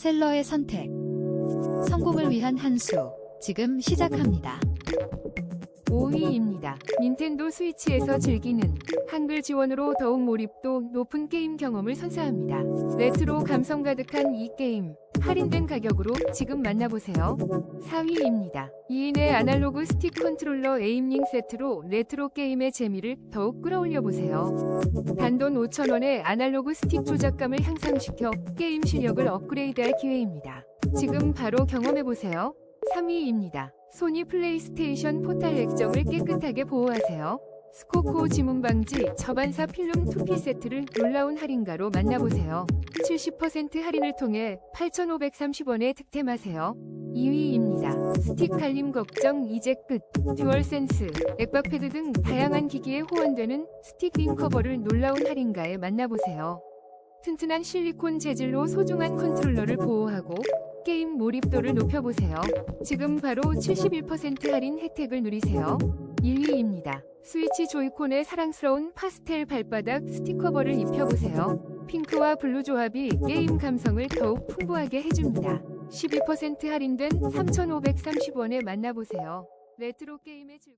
셀러의 선택. 성공을 위한 한 수. 지금 시작합니다. 5위입니다. 닌텐도 스위치에서 즐기는 한글 지원으로 더욱 몰입도 높은 게임 경험을 선사합니다. 레트로 감성 가득한 이 게임 할인된 가격으로 지금 만나보세요. 4위입니다. 2인의 아날로그 스틱 컨트롤러 에임링 세트로 레트로 게임의 재미를 더욱 끌어올려 보세요. 단돈 5,000원의 아날로그 스틱 조작감을 향상시켜 게임 실력을 업그레이드할 기회입니다. 지금 바로 경험해 보세요. 3위입니다. 소니 플레이스테이션 포탈 액정을 깨끗하게 보호하세요. 스코코 지문 방지 저반사 필름 2피 세트를 놀라운 할인가로 만나보세요. 70% 할인을 통해 8,530원에 득템하세요. 2위입니다. 스틱 달림 걱정 이제 끝. 듀얼 센스, 액박 패드 등 다양한 기기에 호환되는 스틱 링 커버를 놀라운 할인가에 만나보세요. 튼튼한 실리콘 재질로 소중한 컨트롤러를 보호하고 게임 몰입도를 높여보세요. 지금 바로 71% 할인 혜택을 누리세요. 1위입니다. 스위치 조이콘의 사랑스러운 파스텔 발바닥 스티커버를 입혀보세요. 핑크와 블루 조합이 게임 감성을 더욱 풍부하게 해줍니다. 12% 할인된 3,530원에 만나보세요. 레트로 게임의 즐